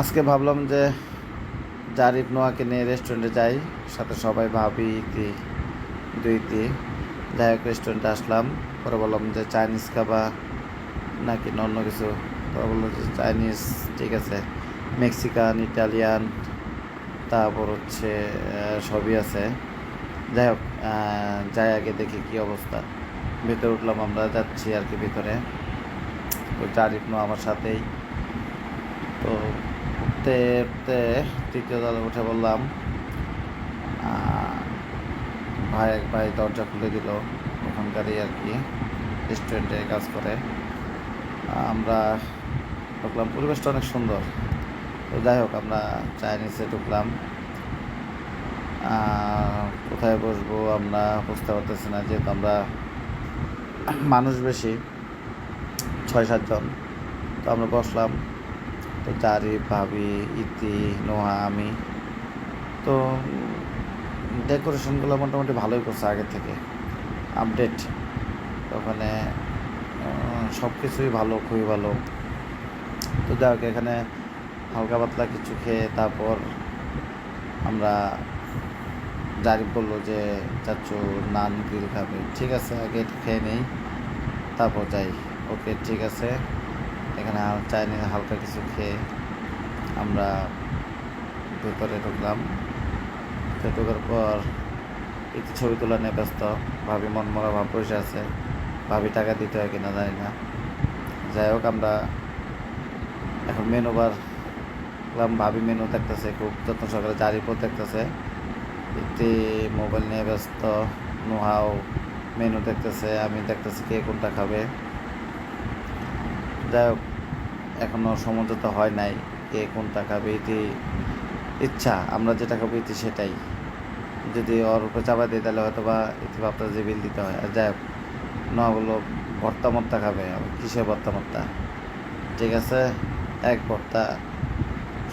আজকে ভাবলাম যে জারিফ নোয়াকে নিয়ে রেস্টুরেন্টে যাই, সাথে সবাই ভাবি ইতি দুইতি যাই হোক রেস্টুরেন্টে আসলাম, পরে বললাম যে চাইনিজ খাবা নাকি অন্য কিছু? পরে বলল যে চাইনিজ ঠিক আছে। মেক্সিকান ইটালিয়ান তারপর হচ্ছে সবই আছে। যাই হোক যাই আগে দেখি কি অবস্থা। ভেতরে উঠলাম আমরা, যাচ্ছি আর কি ভিতরে। তো জারিফ নো আমার সাথেই। তো উঠতে উঠতে তৃতীয় তলা উঠে বললাম ভাই, এক ভাই দরজা খুলে দিল, ওখানকারই আর কি রেস্টুরেন্টে কাজ করে। আমরা ঢুকলাম, পরিবেশটা অনেক সুন্দর। তো যাই হোক, আমরা চাইনিজে ঢুকলাম। কোথায় বসবো আমরা বুঝতে পারতেছি না, যেহেতু আমরা মানুষ বেশি, ছয় সাতজন তো আমরা বসলাম তো জারি ভাবি, ইতি, নোহা, আমি। তো ডেকোরেশনগুলো মোটামুটি ভালোই করছে আগে থেকে। আপডেট ওখানে সব কিছুই ভালো, খুবই ভালো। তো যাই এখানে হালকা পাতলা কিছু খেয়ে তারপর আমরা জারি বলল যে, চাচু নান গ্রিল খাবে। ঠিক আছে, আগে খেয়ে নেই। তারপর যাই। ওকে, ঠিক আছে। এখানে চাইনিজ হালকা কিছু খেয়ে আমরা ভেতরে ঢুকলাম। ঢোকার পর একটু ছবি তোলা নিয়ে ব্যস্ত। ভাবি মন মরা ভাব বসে আছে। ভাবি টাকা দিতে হয় কিনা জানি না। যাই হোক, আমরা এখন মেনু বার ভাবি মেনু দেখতেছে, খুব যত্ন সকালে সহকারে জারিপও দেখতেছে। ইতি মোবাইল নিয়ে ব্যস্ত। নোহাও মেনু দেখতেছে, আমি দেখতেছি কে কোনটা খাবে। হোক এখনও সমঝোতা হয় নাই কে কোনটা খাবে ইতি ইচ্ছা, আমরা যেটা খাব ইতি সেটাই। যদি ওর উপরে চাপা দিই তাহলে হয়তো বা ইতি ভাবটা যে বিল দিতে হয়। আর যাই হোক না বলল ভর্তা মর্তা খাবে আমি কিসের ভর্তা মর্তা ঠিক আছে, এক ভর্তা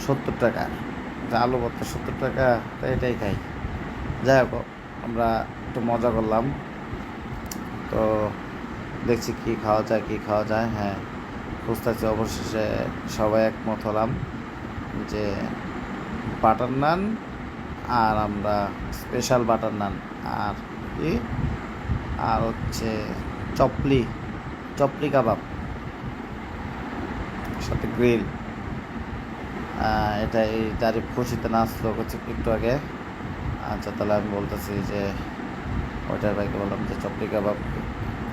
সত্তর টাকা। আলু ভর্তা সত্তর টাকা, তো এটাই খাই। যাই হোক আমরা একটু মজা করলাম। তো দেখছি কি খাওয়া যায়, কি খাওয়া যায় হ্যাঁ। খুঁজতেছি অবশেষে সবাই একমত হলাম যে বাটার নান আর আমরা স্পেশাল বাটার নান আর কি? আর হচ্ছে চপলি চপলি কাবাব। সাথে গ্রিল। এটা এই জারিফ খুশিতে নাচলো হচ্ছে একটু আগে। আচ্ছা তাহলে আমি বলতেছি যে ওইটার ভাইকে বললাম যে চপলি কাবাব,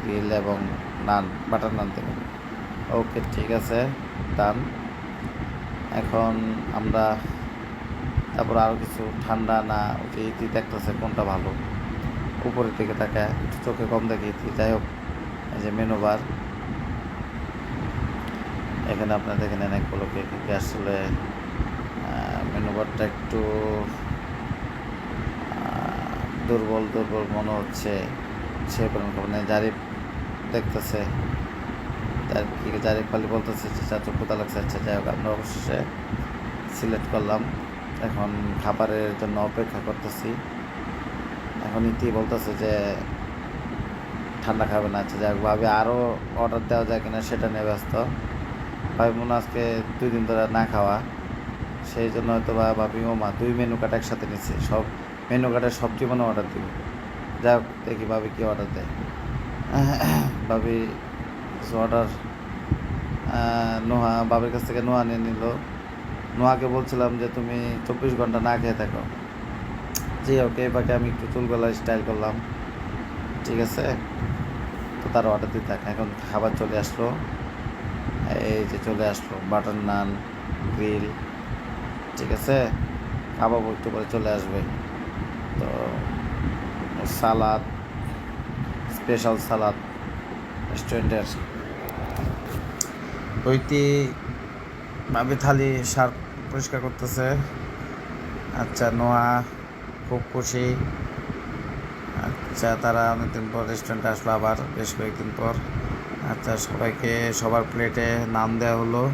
গ্রিল এবং নান, বাটার নান দেবেন। ওকে, ঠিক আছে, ডান। এখন আমরা তারপর আরও কিছু ঠান্ডা না ইতি দেখতেছে কোনটা ভালো। উপরের দিকে তাকায়, একটু চোখে কম দেখে ইতি। যাই হোক, এই যে মেনু বার এখানে আপনারা দেখে নেন একগুলো কে আসলে মেনু বারটা একটু দুর্বল দুর্বল মনে হচ্ছে। সে মানে জারিফ দেখতেছে। তার কি জারিফ খালি বলতেছে যে চাচু কোথা লাগছে আচ্ছা যাই হোক, আমরা অবশেষে সিলেক্ট করলাম। এখন খাবারের জন্য অপেক্ষা করতেছি। এখন ইতি বলতেছে যে ঠান্ডা খাবে না আচ্ছা যাই হোক, ভাবি আরও অর্ডার দেওয়া যায় কিনা সেটা নিয়ে ব্যস্ত। ভাবি মনে আজকে দুই দিন ধরে না খাওয়া। সেই জন্য হয়তো বা ভাবি, ও মা, দুই মেনু কার্ড একসাথে নিচ্ছে। সব মেনু কার্ডের সবজি মানে অর্ডার দিব। যাই হোক, দেখি ভাবি কী অর্ডার দেয়। ভাবি কিছু অর্ডার নোহা বাবার কাছ থেকে নোয়া নিয়ে নিল। নোয়াকে বলছিলাম যে, তুমি চব্বিশ ঘণ্টা না খেয়ে থাকো। জি, ওকে এবারে আমি একটু চুলগুলা স্টাইল করলাম। ঠিক আছে? তো তার অর্ডার দিতে থাকে। এখন খাবার চলে আসলো। এই যে চলে আসলো। বাটার নান গ্রিল ঠিক আছে? খাবার একটু পরে চলে আসবে। তো সালাদ স্পেশাল সালাদ রেস্টুরেন্টের ওইটি ভাবি থালি সার পরিষ্কার করতেছে। আচ্ছা নোয়া, খুব খুশি। আচ্ছা তারা অনেকদিন পর রেস্টুরেন্টে আসলো আবার, বেশ কয়েকদিন পর। আচ্ছা সবাইকে সবার প্লেটে নাম দেওয়া হলো।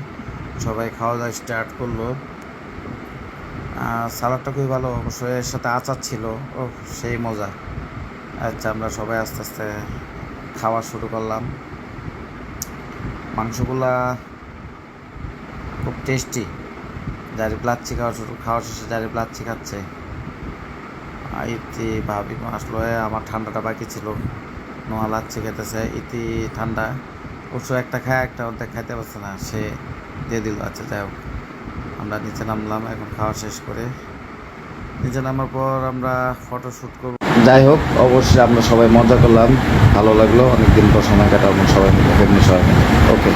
সবাই খাওয়া দাওয়া স্টার্ট করল। আর সালাদটা খুবই ভালো, অবশ্যই এর সাথে আচার ছিল। ও সেই মজা। আচ্ছা আমরা সবাই আস্তে আস্তে খাওয়া শুরু করলাম। মাংসগুলা খুব টেস্টি যারি প্লাচ্ছি খাওয়া শুরু খাওয়া শেষে যারি প্লাচ্ছি খাচ্ছে। ইতি ভাবি আসলো আমার ঠান্ডাটা বাকি ছিল। নোয়া লাচ্ছি খেতেছে। ইতি ঠান্ডা। অবশ্য একটা খায়, একটা অর্ধেক খাইতে পারছে না। সে দিয়ে দিল আচ্ছা যাই হোক। আমরা নিচে নামলাম, এখন খাওয়া শেষ করে। নিচে নামার পর আমরা ফটো শ্যুট করব। যাই হোক, অবশ্যই আমরা সবাই মজা করলাম, ভালো লাগল, অনেকদিন পর সময় কাটাবো সবাই মিলে ফ্যামিলি সবাই মিলে। ওকে